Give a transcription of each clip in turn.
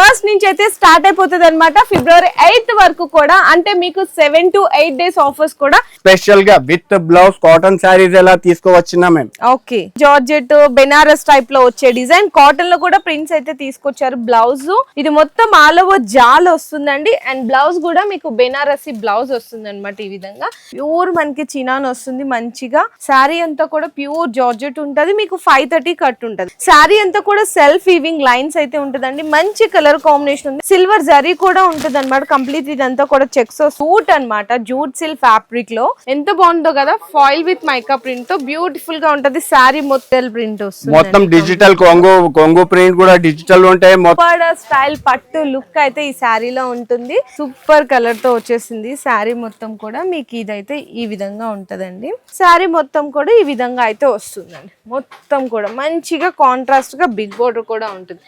First నుంచి అయితే start అయిపోతుంది అనమాట ఫిబ్రవరి ఎయిత్ వరకు కూడా అంటే మీకు seven to eight days offers కూడా స్పెషల్గా విత్ బ్లౌజ్ కాటన్ శారీస్ ఎలా తీసుకువచ్చినా మేము ఓకే. జార్జెట్ బెనారస్ టైప్లో వచ్చే డిజైన్. కాటన్లో కూడా ప్రింట్స్ అయితే తీసుకొచ్చారు బ్లౌజ్. ఇది మొత్తం ఆల్ ఓవర్ జాల్ వస్తుందండి. అండ్ బ్లౌజ్ కూడా మీకు బెనారసి బ్లౌజ్ వస్తుంది అనమాట ఈ విధంగా. ప్యూర్ మనకి చినాన్ వస్తుంది మంచిగా. శారీ అంతా కూడా ప్యూర్ జార్జెట్ ఉంటది. మీకు ఫైవ్ థర్టీ కట్ ఉంటది. శారీ అంతా కూడా సెల్ఫ్ వీవింగ్ లైన్స్ అయితే ఉంటదండి. మంచి కలర్ కాంబినేషన్ ఉంది. సిల్వర్ జరీ కూడా ఉంటది అనమాట కంప్లీట్ ఇదంతా కూడా చెక్స్ సూట్ అన్నమాట. జూట్ సిల్ ఫ్యాబ్రిక్లో. ఎంత బాగుందో కదా ఫాయిల్ విత్ మైకా ప్రింట్తో బ్యూటిఫుల్గా ఉంటది. శారీ మొత్తం ప్రింట్ వస్తుంది. మొత్తం డిజిటల్ కొంగు కొంగు ప్రింట్ కూడా డిజిటల్ ఉంటాయి. మొత్తం స్టైల్ పట్టు లుక్ అయితే ఈ శారీలో ఉంటుంది. సూపర్ కలర్తో వచ్చేసింది. శారీ మొత్తం కూడా మీకు ఇదైతే ఈ విధంగా ఉంటదండి. శారీ మొత్తం కూడా ఈ విధంగా అయితే వస్తుందండి. మొత్తం కూడా మంచిగా కాంట్రాస్ట్గా బిగ్ బోర్డర్ కూడా ఉంటుంది.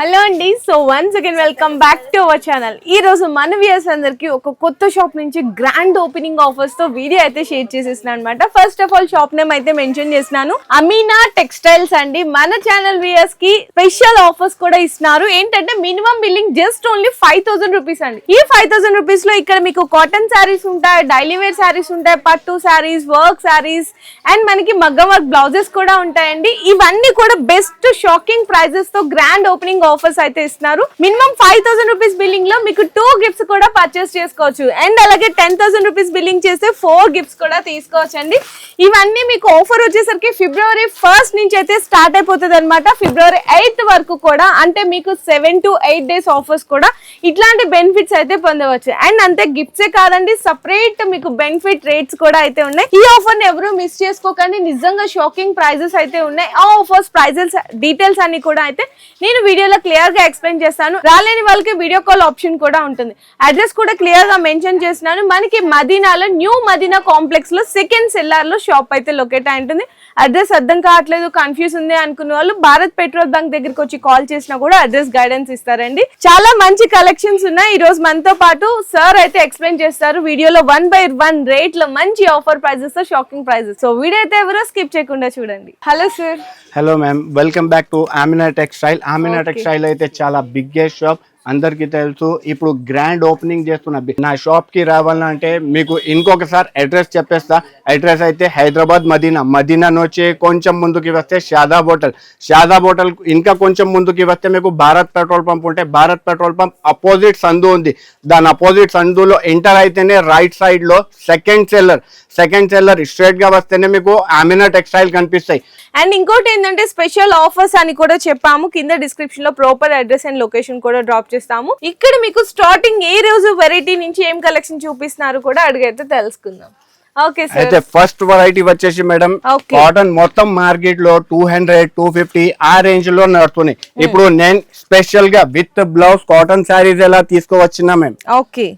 హలో అండి. So once again welcome back to our channel ఈ రోజు మన వ్యూయర్స్ అందరికి ఒక కొత్త షాప్ నుంచి గ్రాండ్ ఓపెనింగ్ ఆఫర్స్తో వీడియో అయితే షేర్ చేసేసిన అనమాట first of all shop name అయితే మెన్షన్ చేసినాను అమీనా టెక్స్టైల్స్ అండి. మన ఛానల్ వ్యూయర్స్కి స్పెషల్ ఆఫర్స్ కూడా ఇస్తున్నారు. ఏంటంటే minimum billing just only five thousand rupees అండి. ఈ ఫైవ్ థౌసండ్ రూపీస్లో ఇక్కడ మీకు కాటన్ శారీస్ ఉంటాయి డైలీ వేర్ శారీస్ ఉంటాయి పట్టు శారీస్ వర్క్ శారీస్ అండ్ మనకి మగ్గం వర్క్ బ్లౌజెస్ కూడా ఉంటాయండి. ఇవన్నీ కూడా బెస్ట్ షాకింగ్ ప్రైజెస్తో గ్రాండ్ ఓపెనింగ్ ఆఫర్స్ అయితే ఇస్తున్నారు. మినిమం ఫైవ్ థౌసండ్ రూపీస్ బిల్లింగ్లో మీకు టూ గిఫ్ట్స్ కూడా పర్చేస్ చేసుకోవచ్చు. అండ్ అలాగే టెన్ థౌసండ్ రూపీస్ బిల్లింగ్ చేస్తే ఫోర్ గిఫ్ట్స్ కూడా తీసుకోవచ్చు అండి ఇవన్నీ మీకు ఆఫర్ వచ్చేసరికి ఫిబ్రవరి ఫస్ట్ నుంచి అయితే స్టార్ట్ అయిపోతుంది అనమాట ఫిబ్రవరి ఎయిత్ వరకు కూడా అంటే మీకు seven to eight days offers కూడా ఇట్లాంటి బెనిఫిట్స్ అయితే పొందవచ్చు. అండ్ అంతే గిఫ్ట్సే కాదండి సపరేట్ మీకు బెనిఫిట్ రేట్స్ కూడా అయితే ఉన్నాయి. ఈ ఆఫర్ని ఎవరు మిస్ చేసుకోకండి. నిజంగా షాకింగ్ ప్రైజెస్ అయితే ఉన్నాయి. ఆ ఆఫర్స్ ప్రైజెస్ డీటెయిల్స్ అన్ని కూడా అయితే నేను వీడియోలో క్లియర్గా ఎక్స్ప్లెయిన్ చేస్తాను. రాలేని వాళ్ళకి వీడియో కాల్ ఆప్షన్ కూడా ఉంటుంది. అడ్రస్ కూడా క్లియర్గా మెన్షన్ చేస్తున్నాను. మనకి మదీనాలో న్యూ మదీనా కాంప్లెక్స్లో సెకండ్ సెల్లార్లో షాప్ అయితే లొకేట్ అయి ఉంటుంది. అడ్రస్ అర్థం కావట్లేదు కన్ఫ్యూజ్ ఉంది అనుకున్న వాళ్ళు భారత్ పెట్రోల్ బంక్ దగ్గరికి వచ్చి కాల్ చేసినా కూడా అడ్రస్ గైడెన్స్ ఇస్తారండి. చాలా మంచి కలెక్షన్స్ ఉన్నాయి. ఈ రోజు మనతో పాటు సార్ అయితే ఎక్స్ప్లెయిన్ చేస్తారు. వీడియోలో వన్ బై వన్ రేట్లో మంచి ఆఫర్ ప్రైజెస్తో షాకింగ్ ప్రైజెస్ సో వీడియో అయితే ఎవరో స్కిప్ చేయకుండా చూడండి. Hello sir hello ma'am welcome back to Amina textile Amina textile అయితే చాలా బిగ్గెస్ట్ షాప్ అందరికీ తెలుసు. ఇప్పుడు గ్రాండ్ ఓపెనింగ్ చేస్తున్న నా షాప్కి రావాలంటే మీకు ఇంకొకసారి అడ్రస్ చెప్పేస్తా. అడ్రస్ అయితే హైదరాబాద్ మదీనా. మదీనా నుంచి కొంచెం ముందుకి వస్తే షాదాబ్ హోటల్. షాదాబ్ హోటల్ ఇంకా కొంచెం ముందుకి వస్తే మీకు భారత్ పెట్రోల్ పంప్ ఉంటే భారత్ పెట్రోల్ పంప్ అపోజిట్ సందు ఉంది. దాని అపోజిట్ సందులో ఎంటర్ అయితేనే రైట్ సైడ్లో సెకండ్ సెల్లర్ సెకండ్ సెల్లర్ స్ట్రేట్గా వస్తేనే మీకు ఆమినా టెక్స్టైల్ కనిపిస్తాయి. అండ్ ఇంకోటి ఏంటంటే స్పెషల్ ఆఫర్స్ అని కూడా చెప్పాము. కింద డిస్క్రిప్షన్లో ప్రాపర్ అడ్రస్ అండ్ లొకేషన్ కూడా డ్రాప్ చేస్తాము. ఇక్కడ మీకు స్టార్టింగ్ ఏ రోజు వెరైటీ నుంచి ఏం కలెక్షన్ చూపిస్తున్నారు కూడా అడిగైతే తెలుసుకుందాం. Okay sir. అయితే ఫస్ట్ వెరైటీ వచ్చేసి మేడం. కాటన్ మొత్తం మార్కెట్లో టూ హండ్రెడ్ టూ ఫిఫ్టీ ఆ రేంజ్లో నడుస్తున్నాయి. ఇప్పుడు నేను స్పెషల్గా విత్ బ్లౌజ్ కాటన్ శారీస్ ఎలా తీసుకువచ్చినా మేము ఓకే.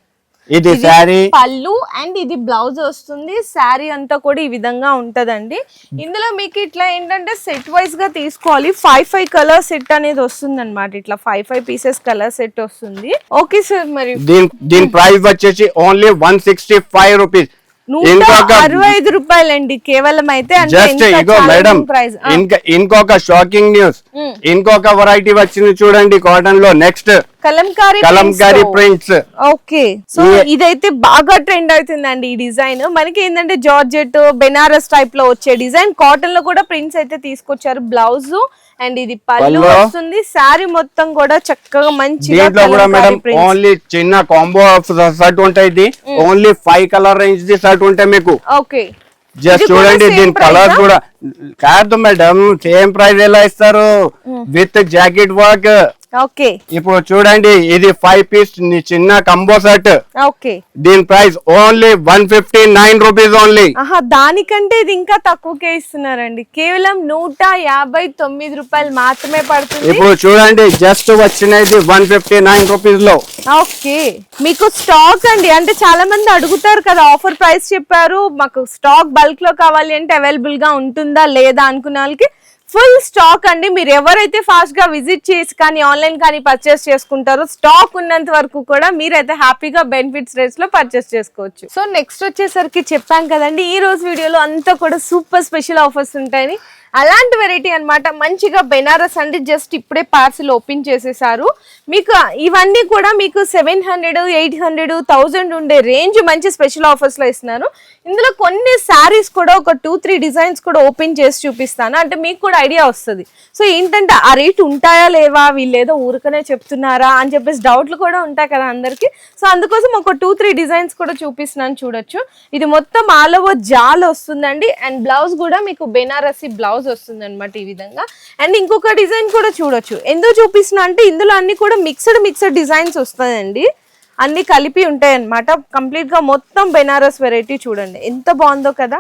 ఇది శారీ. పళ్ళు అండ్ ఇది బ్లౌజ్ వస్తుంది. శారీ అంతా కూడా ఈ విధంగా ఉంటదండి. ఇందులో మీకు ఇట్లా ఏంటంటే సెట్ వైజ్గా తీసుకోవాలి. ఫైవ్ ఫైవ్ కలర్ సెట్ అనేది వస్తుంది అనమాట ఇట్లా five five pieces colour set వస్తుంది. ఓకే సార్ మరి దీని దీని ప్రైస్ వచ్చేసి only one sixty five rupees. నూట అరవై ఐదు రూపాయలండి. కేవలం అయితే జస్ట్ ఇగో మేడం ఇంకొక షాకింగ్ న్యూస్ ఇంకొక వెరైటీ వచ్చింది చూడండి కాటన్లో. Next Kalamkari Kalamkari prints okay. So ఇదైతే బాగా ట్రెండ్ అవుతుందండి ఈ డిజైన్ మనకి ఏంటంటే జార్జెట్ బెనారస్ టైప్లో వచ్చే డిజైన్ కాటన్లో కూడా ప్రింట్స్ అయితే తీసుకొచ్చారు. బ్లౌజ్ అండ్ ఇది పళ్ళు పళ్ళు. వస్తుంది. శారీ మొత్తం కూడా చక్కగా దీంట్లో కూడా మేడం. ఓన్లీ చిన్న కాంబో షర్ట్ ఉంటాయి ఓన్లీ ఫైవ్ కలర్ రేంజ్ ది షర్ట్ ఉంటాయి మీకు. ఓకే. జస్ట్ చూడండి దీని కలర్? కూడా. కాదు మేడం సేమ్ ప్రైస్ ఎలా ఇస్తారు? With jacket work okay. ఇప్పుడు చూడండి ఇది ఫైవ్ పీస్ చిన్న కంబో సెట్ ఓకే. దీని price only one fifty nine rupees only దానికంటే ఇది ఇంకా తక్కువకే ఇస్తున్నారండి. కేవలం నూట యాభై తొమ్మిది రూపాయలు మాత్రమే పడుతుంది. ఇప్పుడు చూడండి జస్ట్ వచ్చినది వన్ ఫిఫ్టీ నైన్ రూపీస్లో. ఓకే. మీకు స్టాక్ అండి అంటే చాలా మంది అడుగుతారు కదా ఆఫర్ ప్రైస్ చెప్పారు మాకు స్టాక్ బల్క్లో కావాలి అంటే అవైలబుల్గా ఉంటుందా లేదా అనుకున్న వాళ్ళకి ఫుల్ స్టాక్ అండి. మీరు ఎవరైతే ఫాస్ట్గా విజిట్ చేసి కానీ ఆన్లైన్ కానీ పర్చేస్ చేసుకుంటారో స్టాక్ ఉన్నంత వరకు కూడా మీరైతే హ్యాపీగా బెనిఫిట్స్ రేట్స్లో పర్చేస్ చేసుకోవచ్చు. సో నెక్స్ట్ వచ్చేసరికి చెప్పాం కదండి ఈ రోజు వీడియోలో అంతా కూడా సూపర్ స్పెషల్ ఆఫర్స్ ఉంటాయని. అలాంటి వెరైటీ అనమాట మంచిగా బెనారస్ అండి. జస్ట్ ఇప్పుడే పార్సిల్ ఓపెన్ చేసేసారు. మీకు ఇవన్నీ కూడా మీకు seven hundred eight hundred thousand ఉండే రేంజ్ మంచి స్పెషల్ ఆఫర్స్లో ఇస్తున్నారు. ఇందులో కొన్ని శారీస్ కూడా ఒక టూ త్రీ డిజైన్స్ కూడా ఓపెన్ చేసి చూపిస్తాను. అంటే మీకు కూడా ఐడియా వస్తుంది. సో ఏంటంటే ఆ రేట్ ఉంటాయా లేవా వీళ్ళేదో ఊరికనే చెప్తున్నారా అని చెప్పేసి డౌట్లు కూడా ఉంటాయి కదా అందరికి. సో అందుకోసం ఒక టూ త్రీ డిజైన్స్ కూడా చూపిస్తున్నాను చూడొచ్చు. ఇది మొత్తం ఆల్ ఓవర్ జాల్ వస్తుందండి. అండ్ బ్లౌజ్ కూడా మీకు బెనారసి బ్లౌజ్ వస్తుంది అనమాట ఈ విధంగా. అండ్ ఇంకొక డిజైన్ కూడా చూడొచ్చు. ఎందుకు చూపిస్తున్నా అంటే ఇందులో అన్ని కూడా మిక్స్డ్ మిక్స్డ్ డిజైన్స్ వస్తాయండి. అన్ని కలిపి ఉంటాయి అనమాట కంప్లీట్గా మొత్తం బెనారస్ వెరైటీ చూడండి. ఎంత బాగుందో కదా.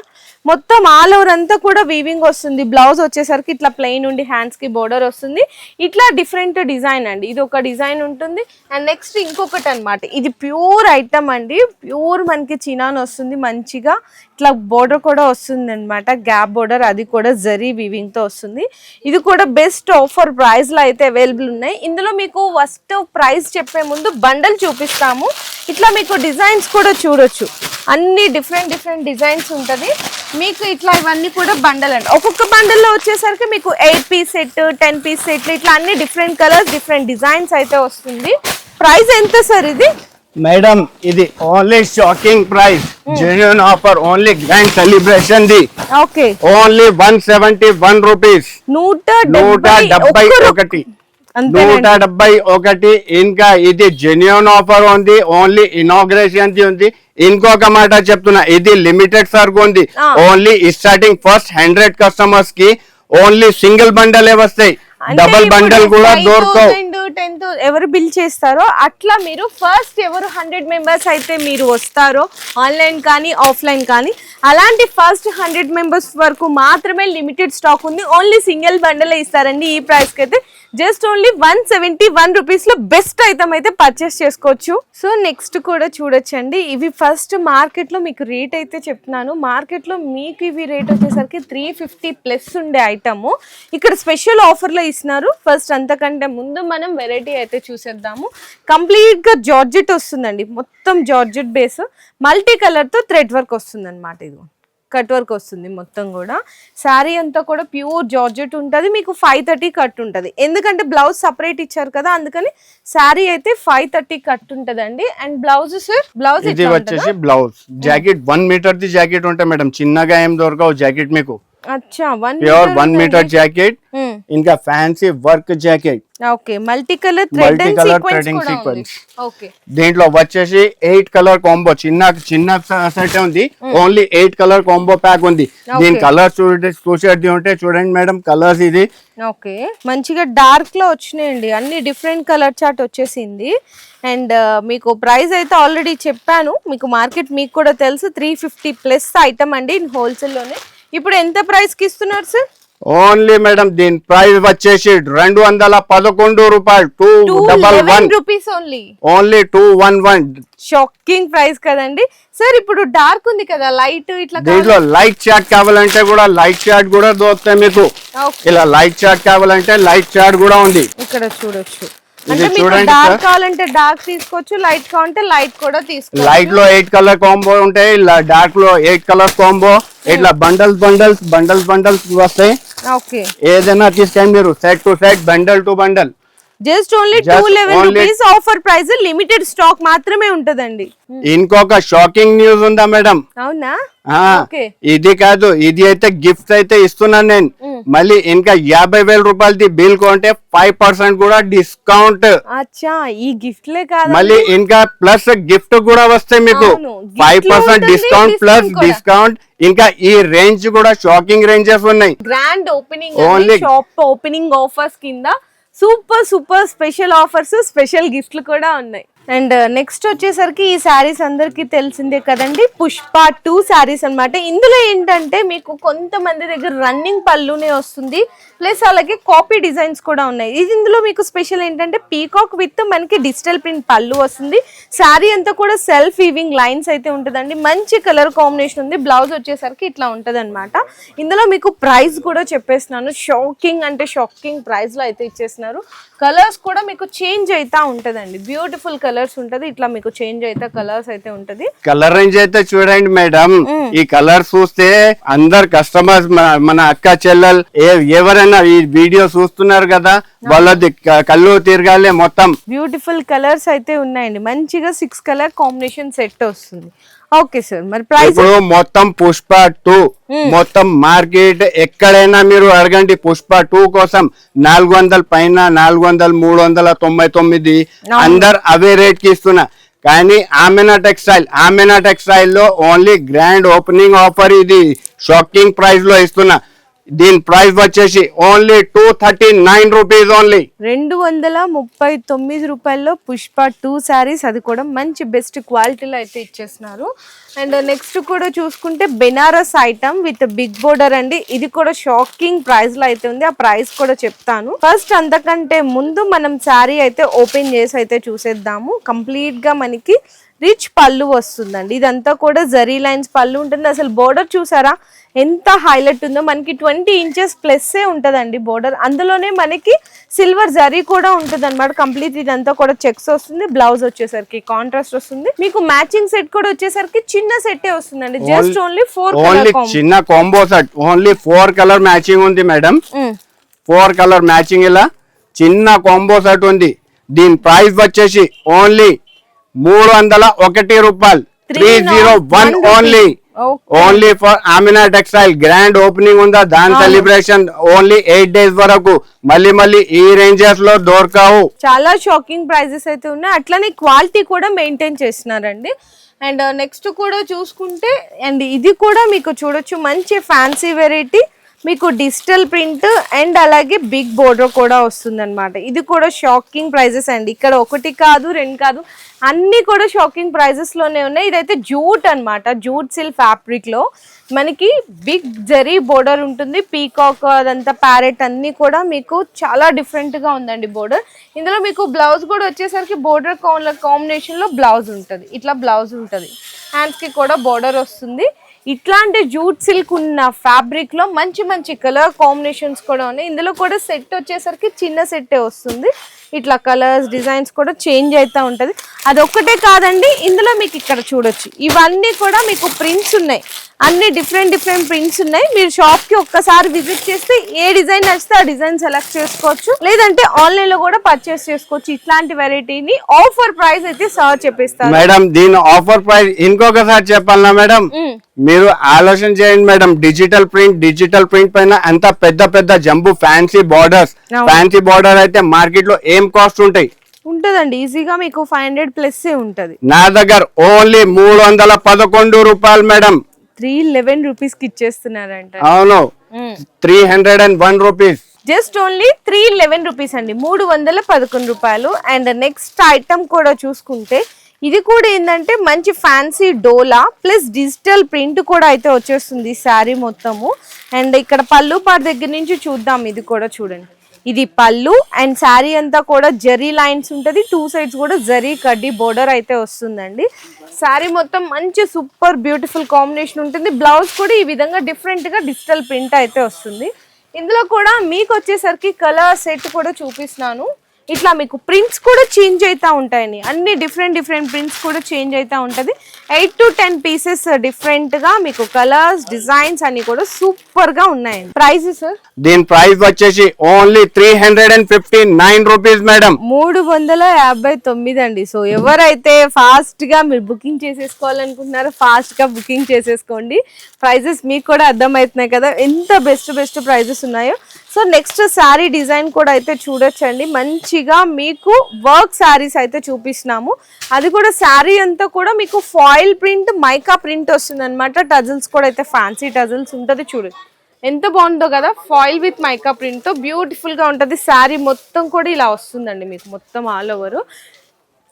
మొత్తం ఆల్ ఓవర్ అంతా కూడా వీవింగ్ వస్తుంది. బ్లౌజ్ వచ్చేసరికి ఇట్లా ప్లెయిన్ ఉండి హ్యాండ్స్కి బోర్డర్ వస్తుంది. ఇట్లా డిఫరెంట్ డిజైన్ అండి. ఇది ఒక డిజైన్ ఉంటుంది. అండ్ నెక్స్ట్ ఇంకొకటి అనమాట ఇది ప్యూర్ ఐటమ్ అండి. ప్యూర్ మనకి చినాన్ వస్తుంది మంచిగా. ఇట్లా బోర్డర్ కూడా వస్తుంది అనమాట గ్యాప్ బోర్డర్ అది కూడా జరీ వీవింగ్తో వస్తుంది. ఇది కూడా బెస్ట్ ఆఫర్ ప్రైస్లో అయితే అవైలబుల్ ఉన్నాయి. ఇందులో మీకు ఫస్ట్ ప్రైస్ చెప్పే ముందు బండల్ చూపిస్తాము. ఇట్లా మీకు డిజైన్స్ కూడా చూడొచ్చు. అన్ని డిఫరెంట్ డిఫరెంట్ డిజైన్స్ ఉంటది. మీకు ఇట్లా ఇవన్నీ కూడా బండల్ అండి. ఒక్కొక్క బండల్లో వచ్చేసరికి మీకు eight piece set ten piece set ఇట్లా అన్ని డిఫరెంట్ కలర్స్ డిఫరెంట్ డిజైన్స్ అయితే వస్తుంది. ప్రైస్ ఎంత సార్ ఇది? మేడం ఇది only shocking price genuine offer only grand celebration the. Okay only one seventy one rupees నూట నూట డెబ్బై ఒకటి. నూట డెబ్బై ఒకటి ఇంకా ఇది జెన్యున్ ఆఫర్ ఉంది ఓన్లీ ఇనాగ్రేషన్ ఉంది. ఇంకొక మాట చెప్తున్నా ఇది లిమిటెడ్ సరుకు ఉంది. ఓన్లీ స్టార్టింగ్ ఫస్ట్ హండ్రెడ్ కస్టమర్స్కి ఓన్లీ సింగిల్ బండలే వస్తాయి. డబల్ బండల్ కూడా 5,000, దొరకవు. 10,000 ఎవరు బిల్ చేస్తారో అట్లా మీరు ఫస్ట్ ఎవరు హండ్రెడ్ మెంబర్స్ అయితే మీరు వస్తారో ఆన్లైన్ కానీ ఆఫ్లైన్ కానీ అలాంటి ఫస్ట్ హండ్రెడ్ మెంబర్స్ వరకు మాత్రమే లిమిటెడ్ స్టాక్ ఉంది. ఓన్లీ సింగిల్ బండలే ఇస్తారండి ఈ ప్రైస్కి అయితే. Just only one seventy one రూపీస్లో బెస్ట్ ఐటమ్ అయితే పర్చేస్ చేసుకోవచ్చు. సో నెక్స్ట్ కూడా చూడొచ్చండి. ఇవి ఫస్ట్ మార్కెట్లో మీకు రేట్ అయితే చెప్తున్నాను. మార్కెట్లో మీకు ఇవి రేట్ వచ్చేసరికి త్రీ ఫిఫ్టీ ప్లస్ ఉండే ఐటమ్. ఇక్కడ స్పెషల్ ఆఫర్లో ఇస్తున్నారు. ఫస్ట్ అంతకంటే ముందు మనం వెరైటీ అయితే చూసేద్దాము. కంప్లీట్గా జార్జెట్ వస్తుందండి. మొత్తం జార్జెట్ బేస్. మల్టీ కలర్తో థ్రెడ్ వర్క్ వస్తుంది అనమాట ఇది. కట్ వర్క్ వస్తుంది మొత్తం కూడా. శారీ అంతా కూడా ప్యూర్ జార్జెట్ ఉంటుంది మీకు ఫైవ్ థర్టీ కట్ ఉంటుంది. ఎందుకంటే బ్లౌజ్ సపరేట్ ఇచ్చారు కదా అందుకని శారీ అయితే ఫైవ్ థర్టీ కట్ ఉంటదండి. అండ్ బ్లౌజ్ సార్ బ్లౌజ్ ఇది వచ్చేసి బ్లౌజ్ జాకెట్ వన్ మీటర్ ది జాకెట్ ఉంటాయి మేడం చిన్నగా ఏం దొరకవు జాకెట్ మీకు. అచ్చా వన్ వన్ మీటర్ జాకెట్ ఇంకా fancy work jacket okay multi colour thread Multi and colour sequence దీంట్లో వచ్చేసి ఎయిట్ కలర్ కాంబో చిన్న చిన్న సెట్ ఉంది. Only eight colour combo pack ఉంది. దీని కలర్ చూసేది ఉంటే చూడండి మేడం కలర్స్ ఇది. ఓకే మంచిగా డార్క్లో వచ్చినాయండి. అన్ని డిఫరెంట్ కలర్ చార్ట్ వచ్చేసింది. అండ్ మీకు ప్రైస్ అయితే ఆల్రెడీ చెప్పాను. మీకు మార్కెట్ మీకు కూడా తెలుసు. త్రీ ఫిఫ్టీ ప్లస్ ఐటమ్ అండి హోల్సేల్లోనే. ఇప్పుడు ఎంత ప్రైస్కి ఇస్తున్నారు సార్ ఓన్లీ మేడం దీని ప్రైస్ వచ్చేసి రెండు వందల పదకొండు రూపాయలు. Two double one rupees only only two one one shocking price కదండి. సార్ ఇప్పుడు డార్క్ ఉంది కదా లైట్ ఇట్లా దీంట్లో లైట్ చాట్ కావాలంటే కూడా లైట్ చాట్ కూడా దొరుకుతాయి మీకు. ఇలా లైట్ చాట్ కావాలంటే లైట్ చాట్ కూడా ఉంది. ఇక్కడ చూడొచ్చు. ఇది చూడండి డార్క్. కావాలంటే డార్క్ తీసుకోవచ్చు లైట్ కావాలంటే లైట్ కూడా తీసుకోవచ్చు. లైట్లో ఎయిట్ కలర్ కాంబో ఉంటాయి డార్క్లో ఎయిట్ కలర్ కాంబో ఇట్లా బండల్స్ బండల్స్ బండల్స్ బండల్స్ వస్తాయి. ఏదైనా తీసుకోండి మీరు set to set bundle to bundle just only two eleven rupees offer price limited stock మాత్రమే ఉంటదండి. ఇంకొక షాకింగ్ న్యూస్ ఉందా మేడం అవునా. ఇది కాదు ఇది అయితే గిఫ్ట్ అయితే ఇస్తున్నాను నేను. మళ్ళీ ఇంకా యాభై వేల రూపాయలది బిల్ కొంటే ఫైవ్ పర్సెంట్ కూడా డిస్కౌంట్ అచ్చా ఈ గిఫ్ట్లే కాదు మళ్ళీ ఇంకా ప్లస్ గిఫ్ట్ కూడా వస్తాయి మీకు. Five percent discount plus. Discount ఇంకా ఈ రేంజ్ కూడా షాకింగ్ రేంజెస్ ఉన్నాయి. Grand opening Only- shop opening offers కింద. Super super special offers special గిఫ్ట్లు కూడా ఉన్నాయి. అండ్ నెక్స్ట్ వచ్చేసరికి ఈ శారీస్ అందరికీ తెలిసిందే కదండి పుష్ప టూ శారీస్ అన్నమాట. ఇందులో ఏంటంటే మీకు కొంతమంది దగ్గర రన్నింగ్ పళ్ళునే వస్తుంది ప్లస్ అలాగే కాపీ డిజైన్స్ కూడా ఉన్నాయి. ఇది ఇందులో మీకు స్పెషల్ ఏంటంటే పీకాక్ విత్ మనకి డిజిటల్ ప్రింట్ పళ్ళు వస్తుంది. శారీ అంతా కూడా సెల్ఫ్ వీవింగ్ లైన్స్ అయితే ఉంటుందండి. మంచి కలర్ కాంబినేషన్ ఉంది. బ్లౌజ్ వచ్చేసరికి ఇట్లా ఉంటుంది ఇందులో మీకు ప్రైస్ కూడా చెప్పేస్తున్నాను. షాకింగ్ అంటే షాకింగ్ ప్రైస్లో అయితే ఇచ్చేస్తున్నారు. కలర్స్ కూడా మీకు చేంజ్ అవుతూ ఉంటుందండి. Beautiful colour. కలర్స్ ఉంటది. ఇట్లా మీకు చేంజ్ అయితే కలర్స్ అయితే ఉంటది. కలర్ రేంజ్ అయితే చూడండి మేడం. ఈ కలర్ చూస్తే అందరు కస్టమర్స్ మన అక్క చెల్లెలు ఏ- ఎవరైనా ఈ వీడియో చూస్తున్నారు కదా వాళ్ళది కళ్ళు తిరగాలి మొత్తం. బ్యూటిఫుల్ కలర్స్ అయితే ఉన్నాయండి. మంచిగా సిక్స్ కలర్ కాంబినేషన్ సెట్ వస్తుంది. Okay sir. మరి ప్రైస్ ఇప్పుడు మొత్తం పుష్ప టూ. మొత్తం మార్కెట్ ఎక్కడైనా మీరు అడగండి పుష్ప టూ కోసం నాలుగు వందల పైన నాలుగు వందల మూడు వందల తొంభై తొమ్మిది. అందరు అవే రేట్కి ఇస్తున్నా. కానీ ఆమెనా టెక్స్టైల్ ఆమెనా టెక్స్టైల్లో ఓన్లీ గ్రాండ్ ఓపెనింగ్ ఆఫర్ ఇది. షాకింగ్ ప్రైస్లో ఇస్తున్నా. దీని ప్రైస్ వచ్చేసి only two thirty nine rupees only. రెండు వందల ముప్పై తొమ్మిది రూపాయల్లో పుష్ప టూ శారీస్. అది కూడా మంచి బెస్ట్ క్వాలిటీలో అయితే ఇచ్చేస్తున్నారు. అండ్ నెక్స్ట్ కూడా చూసుకుంటే Banaras item with big border అండి. ఇది కూడా షాకింగ్ ప్రైస్లో అయితే ఉంది. ఆ ప్రైస్ కూడా చెప్తాను. ఫస్ట్ అంతకంటే ముందు మనం శారీ అయితే ఓపెన్ చేసి అయితే చూసేద్దాము. కంప్లీట్గా మనకి రిచ్ పళ్ళు వస్తుందండి. ఇదంతా కూడా జరీ లైన్స్ పళ్ళు ఉంటుంది. అసలు బోర్డర్ చూసారా? ఎంత హైలైట్ ఉందో. మనకి ట్వంటీ ఇంచెస్ ప్లస్సే ఉంటుందండి బోర్డర్ అందులోనే మనకి సిల్వర్ జరీ కూడా ఉంటుంది అనమాట కంప్లీట్ ఇదంతా కూడా చెక్స్ వస్తుంది. బ్లౌజ్ వచ్చేసరికి కాంట్రాస్ట్ వస్తుంది. మీకు మ్యాచింగ్ సెట్ కూడా వచ్చేసరికి చిన్న సెట్టే వస్తుందండి. జస్ట్ ఓన్లీ ఫోర్ ఓన్లీ చిన్న combo set only four colour matching ఉంది మేడం ఫోర్ కలర్ మ్యాచింగ్ ఇలా చిన్న కాంబో సెట్ ఉంది. దీని ప్రైస్ వచ్చేసి ఓన్లీ మూడు వందల ఒకటి రూపాయలు. Three zero one only only for Amina textile grand opening ఉందా? దాని సెలబ్రేషన్ ఓన్లీ ఎయిట్ డేస్ వరకు. మళ్ళీ మళ్ళీ ఈ రేంజెస్లో దొరకవు. చాలా షాకింగ్ ప్రైజెస్ అయితే ఉన్నాయి. అట్లనే క్వాలిటీ కూడా మెయింటైన్ చేస్తున్నారండి. అండ్ నెక్స్ట్ కూడా చూసుకుంటే అండ్ ఇది కూడా మీకు చూడొచ్చు. మంచి ఫ్యాన్సీ వెరైటీ మీకు డిజిటల్ ప్రింట్ అండ్ అలాగే బిగ్ బోర్డర్ కూడా వస్తుందన్నమాట. ఇది కూడా షాకింగ్ ప్రైజెస్ అండి. ఇక్కడ ఒకటి కాదు రెండు కాదు అన్నీ కూడా షాకింగ్ ప్రైజెస్లోనే ఉన్నాయి. ఇదైతే జూట్ అన్నమాట. జూట్ సిల్ ఫ్యాబ్రిక్లో మనకి బిగ్ జరీ బోర్డర్ ఉంటుంది. పీకాక్ అదంతా ప్యారెట్ అన్నీ కూడా మీకు చాలా డిఫరెంట్గా ఉందండి బోర్డర్. ఇందులో మీకు బ్లౌజ్ కూడా వచ్చేసరికి బోర్డర్ కాంబినేషన్లో బ్లౌజ్ ఉంటుంది. ఇట్లా బ్లౌజ్ ఉంటుంది. హ్యాండ్స్కి కూడా బోర్డర్ వస్తుంది. ఇట్లాంటి జూట్ సిల్క్ ఉన్న ఫ్యాబ్రిక్లో మంచి మంచి కలర్ కాంబినేషన్స్ కూడా ఉన్నాయి. ఇందులో కూడా సెట్ వచ్చేసరికి చిన్న సెట్టే వస్తుంది. ఇట్లా కలర్స్ డిజైన్స్ కూడా చేంజ్ అవుతూ ఉంటుంది. అదొక్కటే కాదండి ఇందులో మీకు ఇక్కడ చూడొచ్చు. ఇవన్నీ కూడా మీకు ప్రింట్స్ ఉన్నాయి. అన్ని డిఫరెంట్ డిఫరెంట్ ప్రింట్స్ ఉన్నాయి. మీరు షాప్కి ఒక్కసారి విజిట్ చేస్తే ఏ డిజైన్ నచ్చితే ఆ డిజైన్ సెలెక్ట్ చేసుకోవచ్చు. లేదంటే ఆన్లైన్లో కూడా పర్చేస్ చేసుకోవచ్చు. ఇట్లాంటి వెరైటీని ఆఫర్ ప్రైస్ అయితే సార్ చెప్పిస్తారు. మేడం దీని ఆఫర్ ప్రైస్ ఇంకొకసారి చెప్పాలనా మేడం. మీరు ఆలోచన చేయండి madam. Digital print digital print పైన అంత పెద్ద పెద్ద jumbo fancy borders. Fancy border అయితే మార్కెట్లో ఏం కాస్ట్ ఉంటాయి? ఉంటదండి. ఈజీగా మీకు ఫైవ్ హండ్రెడ్ ప్లస్ ఉంటది. నా దగ్గర ఓన్లీ మూడు వందల పదకొండు రూపాయలు మేడం. త్రీ లెవెన్ రూపీస్కి ఇచ్చేస్తున్నారంట. అవును. Three hundred and one rupees just only three eleven rupees అండి. మూడు వందల పదకొండు రూపాయలు. అండ్ నెక్స్ట్ ఐటమ్ కూడా చూసుకుంటే ఇది కూడా ఏంటంటే మంచి ఫ్యాన్సీ డోలా ప్లస్ డిజిటల్ ప్రింట్ కూడా అయితే వచ్చేస్తుంది శారీ మొత్తము. అండ్ ఇక్కడ పళ్ళు పార్ దగ్గర నుంచి చూద్దాం ఇది కూడా చూడండి. ఇది పళ్ళు అండ్ శారీ అంతా కూడా జరీ లైన్స్ ఉంటుంది. టూ సైడ్స్ కూడా జరీ కడ్డీ బోర్డర్ అయితే వస్తుందండి. శారీ మొత్తం మంచి సూపర్ బ్యూటిఫుల్ కాంబినేషన్ ఉంటుంది. బ్లౌజ్ కూడా ఈ విధంగా డిఫరెంట్గా డిజిటల్ ప్రింట్ అయితే వస్తుంది. ఇందులో కూడా మీకు వచ్చేసరికి కలర్ సెట్ కూడా చూపిస్తున్నాను. ఇట్లా మీకు ప్రింట్స్ కూడా చేంజ్ అవుతా ఉంటాయండి అన్ని డిఫరెంట్ డిఫరెంట్ ప్రింట్స్ కూడా చేంజ్ అవుతా ఉంటుంది. ఎయిట్ టు టెన్ పీసెస్ డిఫరెంట్గా మీకు కలర్స్ డిజైన్స్ అన్ని కూడా సూపర్గా ఉన్నాయండి. ప్రైస్ సార్ దీని ప్రైస్ వచ్చేసి only three hundred and fifty nine rupees madam మూడు వందల యాభై తొమ్మిది అండి. సో ఎవరైతే ఫాస్ట్గా మీరు బుకింగ్ చేసేసుకోవాలనుకుంటున్నారో ఫాస్ట్గా బుకింగ్ చేసేసుకోండి. ప్రైజెస్ మీకు కూడా అర్థమవుతున్నాయి కదా. ఎంత బెస్ట్ బెస్ట్ ప్రైజెస్ ఉన్నాయో సో నెక్స్ట్ శారీ డిజైన్ కూడా అయితే చూడొచ్చండి. మంచిగా మీకు వర్క్ శారీస్ అయితే చూపిస్తున్నాము. అది కూడా శారీ అంతా కూడా మీకు ఫాయిల్ ప్రింట్ మైకా ప్రింట్ వస్తుంది అనమాట టజిల్స్ కూడా అయితే ఫ్యాన్సీ టజిల్స్ ఉంటుంది చూడు. ఎంత బాగుందో కదా ఫాయిల్ విత్ మైకా ప్రింట్తో బ్యూటిఫుల్గా ఉంటుంది. శారీ మొత్తం కూడా ఇలా వస్తుందండి మీకు మొత్తం ఆల్ ఓవర్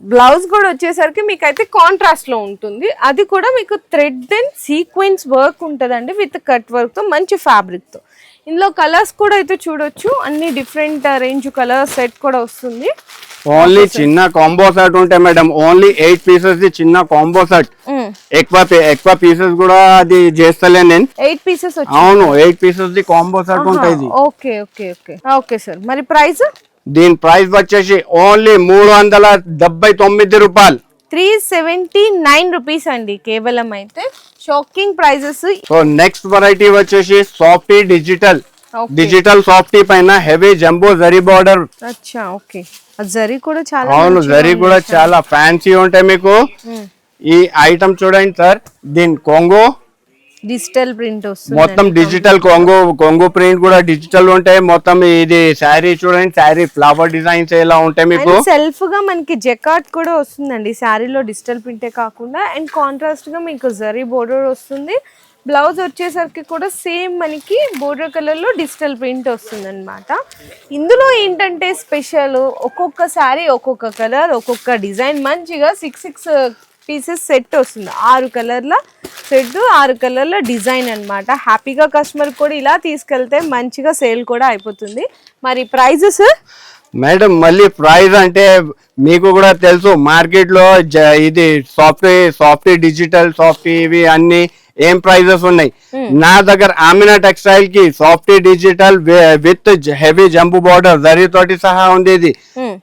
బ్లౌజ్ కూడా వచ్చేసరికి మీకు అయితే కాంట్రాస్ట్లో ఉంటుంది. అది కూడా మీకు థ్రెడ్ అండ్ సీక్వెన్స్ వర్క్ ఉంటుందండి విత్ కట్ వర్క్తో మంచి ఫ్యాబ్రిక్తో ఇందులో కలర్స్ కూడా అయితే చూడొచ్చు. అన్ని డిఫరెంట్ రేంజ్ కలర్ సెట్ కూడా వస్తుంది. ఓన్లీ చిన్న కాంబో సెట్ ఉంటాయి మేడం ఓన్లీ ఎయిట్ పీసెస్ ది చిన్న కాంబో సెట్. ఎక్కువ ఎక్కువ పీసెస్ కూడా అది చేస్తలే నేను. ఎయిట్ పీసెస్ అవును ఎయిట్ పీసెస్ ది కాంబో సెట్ ఉంటాయి okay okay okay okay sir మరి ప్రైస్ దీని ప్రైస్ వచ్చేసి ఓన్లీ మూడు వందల డెబ్బై తొమ్మిది రూపాయలు. త్రీ సెవెంటీ నైన్ రూపీస్ అండి కేవలం అయితే. Shocking prices so next variety వచ్చేసి సాఫ్టీ డిజిటల్. డిజిటల్ సాఫ్టీ పైన హెవీ జంబో జరీ బార్డర్ అచ్చా ఓకే జరీ కూడా చాలా అవును జరీ కూడా. చాలా ఫ్యాన్సీ ఉంటాయి మీకు. మ్మ్. ఈ ఐటమ్ చూడండి సార్. దీని కొంగో డిజిటల్ ప్రింట్ వస్తుంది మొత్తం డిజిటల్ కొంగు కొంగు ప్రింట్ కూడా డిజిటల్ ఉంటాయి మొత్తం ఇది శారీ చూడండి శారీ ఫ్లవర్ డిజైన్స్ ఎలా ఉంటాయి మీకు? సెల్ఫ్గా మనకి జెకాట్ కూడా వస్తుందండి. శారీలో డిజిటల్ ప్రింటే కాకుండా అండ్ కాంట్రాస్ట్గా మీకు జరీ బోర్డర్ వస్తుంది. బ్లౌజ్ వచ్చేసరికి కూడా సేమ్ మనకి బోర్డర్ కలర్లో డిజిటల్ ప్రింట్ వస్తుంది అనమాట ఇందులో ఏంటంటే స్పెషల్ ఒక్కొక్క శారీ ఒక్కొక్క కలర్ ఒక్కొక్క డిజైన్ మంచిగా సిక్స్ సిక్స్ పీసెస్ సెట్ వస్తుంది. ఆరు కలర్ల సెట్ ఆరు కలర్ల డిజైన్ అన్నమాట. హ్యాపీగా కస్టమర్ కూడా ఇలా తీసుకెళ్తే మంచిగా సేల్ కూడా అయిపోతుంది. మరి ప్రైజెస్? మేడం మళ్ళీ ప్రైస్ అంటే మీకు కూడా తెలుసు మార్కెట్లో జ- ఇది సాఫ్ట్వేర్ సాఫ్ట్వేర్ డిజిటల్ సాఫ్ట్వేర్ ఇవి అన్ని ఏం ప్రైజెస్ ఉన్నాయి? నా దగ్గర Amina టెక్స్టైల్కి software digital with heavy jumbo border zari తోటి సహా ఉంది ఇది.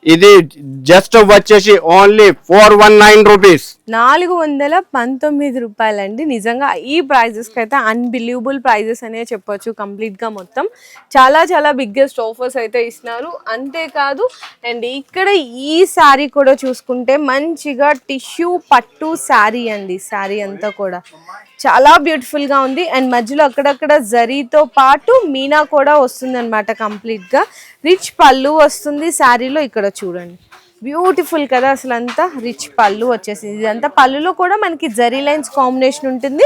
ఇది జస్ట్ వచ్చేసి only four one nine rupees. నాలుగు వందల పంతొమ్మిది రూపాయలండి. నిజంగా ఈ ప్రైజెస్కి అయితే అన్బిలీవబుల్ ప్రైజెస్ అనే చెప్పొచ్చు కంప్లీట్గా మొత్తం. చాలా చాలా బిగ్గెస్ట్ ఆఫర్స్ అయితే ఇస్తున్నారు. అంతేకాదు అండ్ ఇక్కడ ఈ శారీ కూడా చూసుకుంటే మంచిగా టిష్యూ పట్టు శారీ అండి. శారీ అంతా కూడా. చాలా బ్యూటిఫుల్గా ఉంది. అండ్ మధ్యలో అక్కడక్కడ జరీతో పాటు మీనా కూడా వస్తుంది అనమాట కంప్లీట్గా రిచ్ పళ్ళు వస్తుంది శారీలో ఇక్కడ చూడండి. బ్యూటిఫుల్ కదా అసలు అంతా రిచ్ పళ్ళు వచ్చేసింది. ఇదంతా పళ్ళులో కూడా మనకి జరీ లైన్స్ కాంబినేషన్ ఉంటుంది.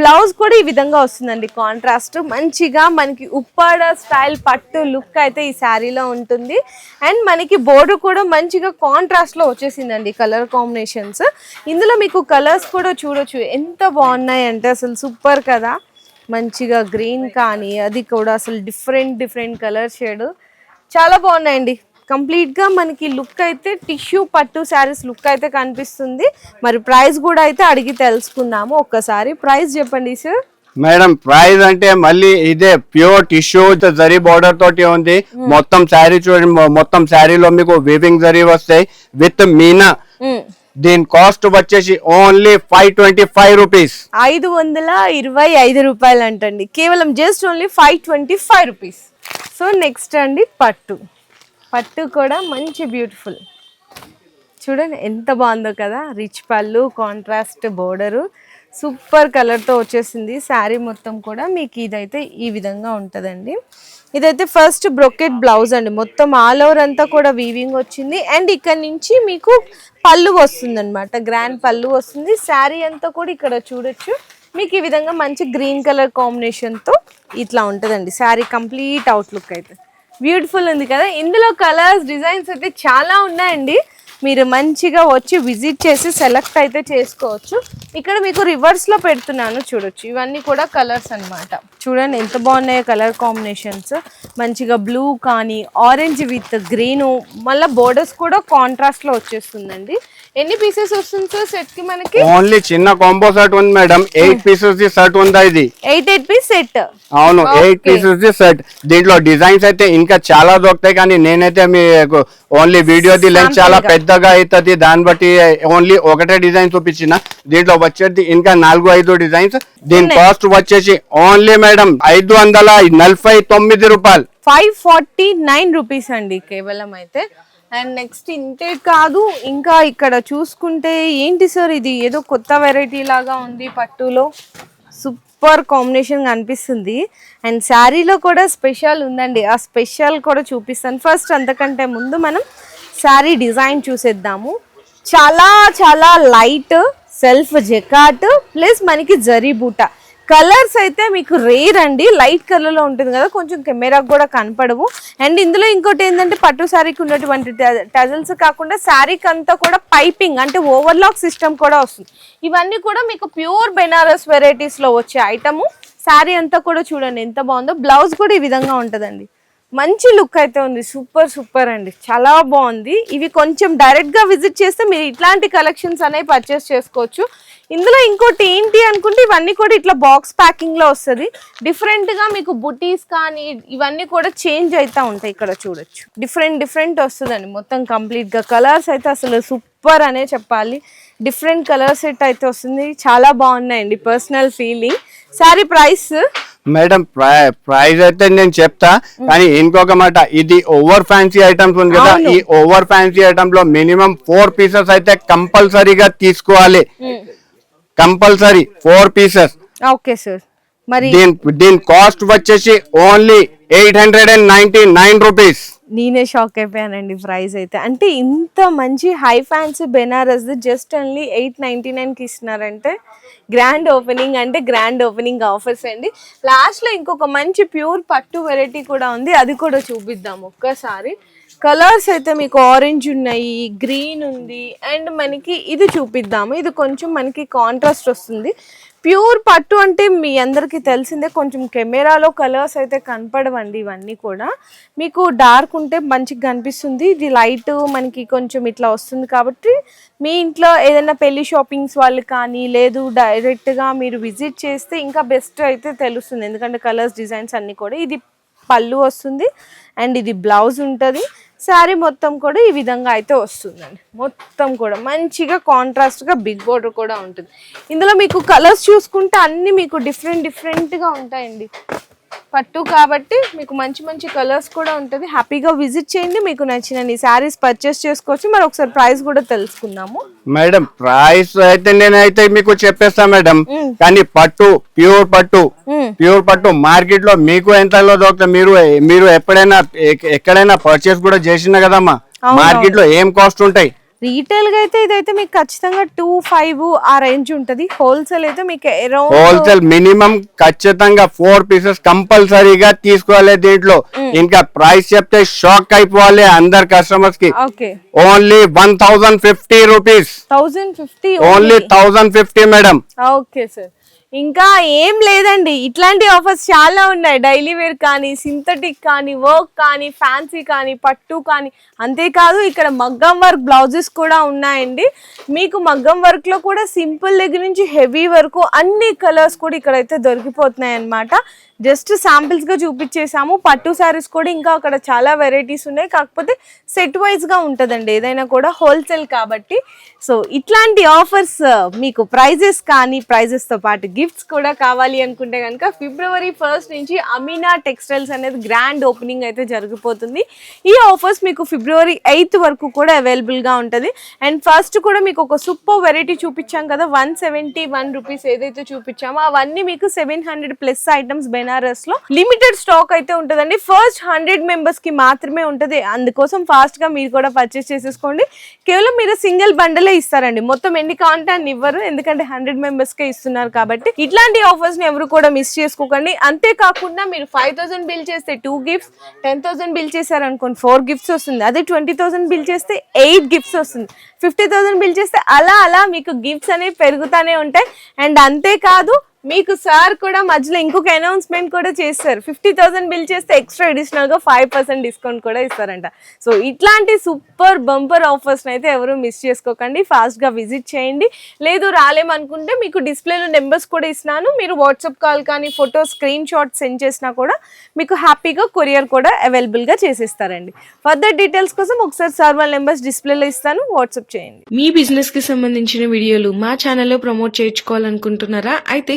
బ్లౌజ్ కూడా ఈ విధంగా వస్తుందండి. కాంట్రాస్ట్ మంచిగా మనకి ఉప్పాడ స్టైల్ పట్టు లుక్ అయితే ఈ శారీలో ఉంటుంది. అండ్ మనకి బోర్డు కూడా మంచిగా కాంట్రాస్ట్లో వచ్చేసిందండి కలర్ కాంబినేషన్స్. ఇందులో మీకు కలర్స్ కూడా చూడొచ్చు. ఎంత బాగున్నాయి అంటే అసలు సూపర్ కదా. మంచిగా గ్రీన్ కానీ అది కూడా అసలు డిఫరెంట్ డిఫరెంట్ కలర్ షేడ్. చాలా బాగున్నాయండి. కంప్లీట్గా మనకి లుక్ అయితే టిష్యూ పట్టు శారీస్ లుక్ అయితే కనిపిస్తుంది. మరి ప్రైస్ కూడా అయితే అడిగి తెలుసుకుందాము. ఒక్కసారి ప్రైస్ చెప్పండి సార్. మేడం ప్రైస్ అంటే మళ్ళీ ఇదే ప్యూర్ టిష్యూ జరీ బార్డర్ తోటి ఉంది. మొత్తం శారీ చూడండి మొత్తం శారీలో మీకు వీవింగ్ జరీ వస్తాయి. విత్ మీనా. దీని కాస్ట్ వచ్చేసి only five twenty five rupees. ఐదు వందల ఇరవై ఐదు రూపాయలు అంటండి కేవలం just only five twenty five rupees. So next అండి పట్టు. పట్టు కూడా మంచి బ్యూటిఫుల్ చూడండి ఎంత బాగుందో కదా? రిచ్ పళ్ళు కాంట్రాస్ట్ బోర్డరు సూపర్ కలర్తో వచ్చేసింది. శారీ మొత్తం కూడా మీకు ఇదైతే ఈ విధంగా ఉంటుందండి. ఇదైతే ఫస్ట్ బ్రొకెట్ బ్లౌజ్ అండి. మొత్తం ఆల్ ఓవర్ అంతా కూడా వీవింగ్ వచ్చింది. అండ్ ఇక్కడ నుంచి మీకు పళ్ళు వస్తుంది అనమాట గ్రాండ్ పళ్ళు వస్తుంది. శారీ అంతా కూడా ఇక్కడ చూడొచ్చు. మీకు ఈ విధంగా మంచి గ్రీన్ కలర్ కాంబినేషన్తో ఇట్లా ఉంటుందండి. శారీ కంప్లీట్ అవుట్లుక్ అయితే. బ్యూటిఫుల్ ఉంది కదా. ఇందులో కలర్స్ డిజైన్స్ అయితే చాలా ఉన్నాయండి. మీరు మంచిగా వచ్చి విజిట్ చేసి సెలెక్ట్ అయితే చేసుకోవచ్చు. ఇక్కడ మీకు రివర్స్లో పెడుతున్నాను చూడొచ్చు. ఇవన్నీ కూడా కలర్స్ అన్నమాట. చూడండి ఎంత బాగున్నాయో కలర్ కాంబినేషన్స్ మంచిగా బ్లూ కానీ ఆరెంజ్ విత్ గ్రీను మళ్ళీ బోర్డర్స్ కూడా కాంట్రాస్ట్లో వచ్చేస్తుందండి. ఎన్ని పీసెస్ వస్తుంది సార్ సెట్కి మనకి? ఓన్లీ చిన్న కాంబో సెట్ ఉంది మేడం ఎయిట్ పీసెస్ ది సెట్ ఉందా ఇది? ఎయిట్ ఎయిట్ పీస్ సెట్ అవును ఎయిట్. పీసెస్ ది సెట్ దీంట్లో డిజైన్స్ అయితే ఇంకా చాలా దొరుకుతాయి కానీ నేనైతే మీకు ఓన్లీ వీడియో ది లెంత్ చాలా. పెద్దగా అవుతుంది దాన్ని బట్టి ఓన్లీ ఒకటే డిజైన్ చూపించిన. దీంట్లో వచ్చేది ఇంకా నాలుగు ఐదు డిజైన్స్ దీని. కాస్ట్ వచ్చేసి ఓన్లీ మేడం ఐదు వందల నలభై తొమ్మిది రూపాయలు. ఫైవ్ ఫార్టీ నైన్ రూపీస్ అండి కేవలం అయితే. అండ్ నెక్స్ట్ ఇంతే కాదు ఇంకా ఇక్కడ చూసుకుంటే ఏంటి సార్ ఇది? ఏదో కొత్త వెరైటీ లాగా ఉంది పట్టులో. సూపర్ కాంబినేషన్ అనిపిస్తుంది అండ్ శారీలో కూడా స్పెషల్ ఉందండి. ఆ స్పెషల్ కూడా చూపిస్తాను. ఫస్ట్ అంతకంటే ముందు మనం శారీ డిజైన్ చూసేద్దాము. చాలా చాలా లైట్ సెల్ఫ్ జెకాట్ ప్లస్ మనకి జరీ బూట. కలర్స్ అయితే మీకు రేర్ అండి. లైట్ కలర్లో ఉంటుంది కదా కొంచెం కెమెరాకు కూడా కనపడవు. అండ్ ఇందులో ఇంకోటి ఏంటంటే పట్టు శారీకి ఉన్నటువంటి టజల్స్ కాకుండా శారీకి అంతా కూడా పైపింగ్ అంటే ఓవర్లాక్ సిస్టమ్ కూడా వస్తుంది. ఇవన్నీ కూడా మీకు ప్యూర్ బెనారస్ వెరైటీస్లో వచ్చే ఐటము శారీ అంతా కూడా చూడండి ఎంత బాగుందో. బ్లౌజ్ కూడా ఈ విధంగా ఉంటుందండి. మంచి లుక్ అయితే ఉంది. సూపర్ సూపర్ అండి. చాలా బాగుంది. ఇవి కొంచెం డైరెక్ట్గా విజిట్ చేస్తే మీరు ఇట్లాంటి కలెక్షన్స్ అనేవి పర్చేస్ చేసుకోవచ్చు. ఇందులో ఇంకోటి ఏంటి అనుకుంటే ఇవన్నీ కూడా ఇట్లా బాక్స్ ప్యాకింగ్లో వస్తుంది. డిఫరెంట్గా మీకు బుటీస్ కానీ ఇవన్నీ కూడా చేంజ్ అవుతూ ఉంటాయి ఇక్కడ చూడొచ్చు. డిఫరెంట్ డిఫరెంట్ వస్తుందండి. మొత్తం కంప్లీట్గా కలర్స్ అయితే అసలు సూపర్ అనే చెప్పాలి. డిఫరెంట్ కలర్ సెట్ అయితే వస్తుంది. చాలా బాగున్నాయండి personal feeling. Sorry price? Madam ప్రై- ప్రైస్ అయితే నేను చెప్తా కానీ ఇంకొక మాట ఇది ఓవర్ ఫ్యాన్సీ ఐటమ్స్ ఉంది కదా. ఈ ఓవర్ ఫ్యాన్సీ ఐటమ్లో మినిమం ఫోర్ పీసెస్ అయితే కంపల్సరీగా తీసుకోవాలి. Compulsory four pieces. Okay sir. మరి దీని దీని కాస్ట్ వచ్చేసి only eight hundred and ninety nine rupees. నేనే షాక్ అయిపోయానండి ప్రైస్ అయితే. అంటే ఇంత మంచి high fancy Banaras just only eight ninety నైన్కి ఇస్తున్నారంటే గ్రాండ్ ఓపెనింగ్ అంటే గ్రాండ్ ఓపెనింగ్ ఆఫర్స్ అండి. లాస్ట్లో ఇంకొక మంచి ప్యూర్ పట్టు వెరైటీ కూడా ఉంది. అది కూడా చూపిద్దాం ఒక్కసారి. కలర్స్ అయితే మీకు ఆరెంజ్ ఉన్నాయి గ్రీన్ ఉంది అండ్ మనకి ఇది చూపిద్దాము. ఇది కొంచెం మనకి కాంట్రాస్ట్ వస్తుంది. ప్యూర్ పట్టు అంటే మీ అందరికీ తెలిసిందే. కొంచెం కెమెరాలో కలర్స్ అయితే కనపడవండి ఇవన్నీ కూడా. మీకు డార్క్ ఉంటే మంచిగా కనిపిస్తుంది. ఇది లైట్ మనకి కొంచెం ఇట్లా వస్తుంది కాబట్టి మీ ఇంట్లో ఏదైనా పెళ్ళి షాపింగ్స్ వాళ్ళు కానీ లేదు డైరెక్ట్గా మీరు విజిట్ చేస్తే ఇంకా బెస్ట్ అయితే తెలుస్తుంది. ఎందుకంటే కలర్స్ డిజైన్స్ అన్నీ కూడా. ఇది పళ్ళు వస్తుంది. అండ్ ఇది బ్లౌజ్ ఉంటుంది. శారీ మొత్తం కూడా ఈ విధంగా అయితే వస్తుందండి. మొత్తం కూడా మంచిగా కాంట్రాస్ట్గా బిగ్ బోర్డర్ కూడా ఉంటుంది. ఇందులో మీకు కలర్స్ చూసుకుంటే అన్నీ మీకు డిఫరెంట్ డిఫరెంట్గా ఉంటాయండి. పట్టు కాబట్టి మీకు మంచి మంచి కలర్స్ కూడా ఉంటుంది. హ్యాపీగా విజిట్ చేయండి. మీకు నచ్చిన శారీస్ పర్చేస్ చేసుకోవచ్చు. మరి ఒకసారి ప్రైస్ కూడా తెలుసుకుందాము. మేడం ప్రైస్ అయితే నేనైతే మీకు చెప్పేస్తా మేడం. కానీ పట్టు ప్యూర్ పట్టు. ప్యూర్ పట్టు మార్కెట్లో మీకు ఎంతలో దొరుకుతుంది? మీరు మీరు ఎప్పుడైనా ఎక్- ఎక్కడైనా పర్చేస్ కూడా చేసిన కదమ్మా? మార్కెట్లో ఏం కాస్ట్ ఉంటాయి? రీటైల్గా అయితే ఇదైతే మీకు ఖచ్చితంగా టూ ఫైవ్ ఆ రేంజ్ ఉంటుంది. హోల్సేల్ అయితే మీకు అరౌండ్ హోల్సేల్ మినిమం ఖచ్చితంగా ఫోర్ పీసెస్ కంపల్సరీగా తీసుకోవాలి దీంట్లో. ఇంకా ప్రైస్ చెప్తే షాక్ అయిపోవాలి అందరు కస్టమర్స్కి. Only one thousand fifty rupees. Thousand fifty only thousand fifty madam. Okay sir. ఇంకా ఏం లేదండి. ఇట్లాంటి ఆఫర్స్ చాలా ఉన్నాయి. డైలీ వేర్ కానీ సింథటిక్ కానీ వర్క్ కానీ ఫ్యాన్సీ కానీ పట్టు కానీ. అంతేకాదు ఇక్కడ మగ్గం వర్క్ బ్లౌజెస్ కూడా ఉన్నాయండి. మీకు మగ్గం వర్క్లో కూడా సింపుల్ దగ్గర నుంచి హెవీ వరకు అన్ని కలర్స్ కూడా ఇక్కడైతే దొరికిపోతున్నాయి అన్నమాట జస్ట్ శాంపిల్స్గా చూపించేసాము పట్టు శారీస్ కూడా ఇంకా అక్కడ చాలా వెరైటీస్ ఉన్నాయి. కాకపోతే సెట్ వైజ్గా ఉంటదండి. ఏదైనా కూడా హోల్సేల్ కాబట్టి. సో ఇట్లాంటి ఆఫర్స్ uh, మీకు ప్రైజెస్ కానీ ప్రైజెస్తో పాటు గిఫ్ట్స్ కూడా కావాలి అనుకుంటే కనుక ఫిబ్రవరి ఫస్ట్ నుంచి అమీనా టెక్స్టైల్స్ అనేది గ్రాండ్ ఓపెనింగ్ అయితే జరిగిపోతుంది. ఈ ఆఫర్స్ మీకు ఫిబ్రవరి ఎయిత్ వరకు కూడా అవైలబుల్గా ఉంటుంది. అండ్ ఫస్ట్ కూడా మీకు ఒక సూపర్ వెరైటీ చూపించాం కదా. వన్ సెవెంటీ వన్ రూపీస్ ఏదైతే చూపించామో అవన్నీ మీకు సెవెన్ హండ్రెడ్ ప్లస్ ఐటమ్స్ బనారస్లో లిమిటెడ్ స్టాక్ అయితే ఉంటుందండి. ఫస్ట్ హండ్రెడ్ మెంబర్స్కి మాత్రమే ఉంటుంది. అందుకోసం ఫాస్ట్గా మీరు కూడా పర్చేస్ చేసేసుకోండి. కేవలం మీరు సింగిల్ బండలే ఇస్తారండి. మొత్తం ఎన్ని కావాలంటే ఇవ్వరు. ఎందుకంటే హండ్రెడ్ మెంబర్స్ కే ఇస్తున్నారు కాబట్టి ఇట్లాంటి ఆఫర్స్ని ఎవరు కూడా మిస్ చేసుకోకండి. అంతేకాకుండా మీరు ఫైవ్ థౌసండ్ బిల్ చేస్తే two gifts ten thousand bill చేశారు అనుకోండి ఫోర్ గిఫ్ట్స్ వస్తుంది. అదే ట్వంటీ థౌసండ్ బిల్ చేస్తే ఎయిట్ గిఫ్ట్స్ వస్తుంది. ఫిఫ్టీ థౌసండ్ బిల్ చేస్తే అలా అలా మీకు గిఫ్ట్స్ అనేవి పెరుగుతూనే ఉంటాయి. అండ్ అంతేకాదు మీకు సార్ కూడా మధ్యలో ఇంకొక అనౌన్స్మెంట్ కూడా చేస్తారు. ఫిఫ్టీ థౌసండ్ బిల్ చేస్తే ఎక్స్ట్రా అడిషనల్గా ఫైవ్ పర్సెంట్ డిస్కౌంట్ కూడా ఇస్తారంట. సో ఇట్లాంటి సూపర్ బంపర్ ఆఫర్స్ని అయితే ఎవరు మిస్ చేసుకోకండి. ఫాస్ట్గా విజిట్ చేయండి. లేదు రాలేమనుకుంటే మీకు డిస్ప్లేలో నెంబర్స్ కూడా ఇస్తున్నాను. మీరు వాట్సాప్ కాల్ కానీ ఫోటో స్క్రీన్ షాట్ సెండ్ చేసినా కూడా మీకు హ్యాపీగా కొరియర్ కూడా అవైలబుల్గా చేసేస్తారండి. ఫర్దర్ డీటెయిల్స్ కోసం ఒకసారి సార్ వాళ్ళ నెంబర్స్ డిస్ప్లేలో ఇస్తాను. వాట్సాప్ చేయండి. మీ బిజినెస్కి సంబంధించిన వీడియోలు మా ఛానల్లో ప్రమోట్ చేయించుకోవాలనుకుంటున్నారా? అయితే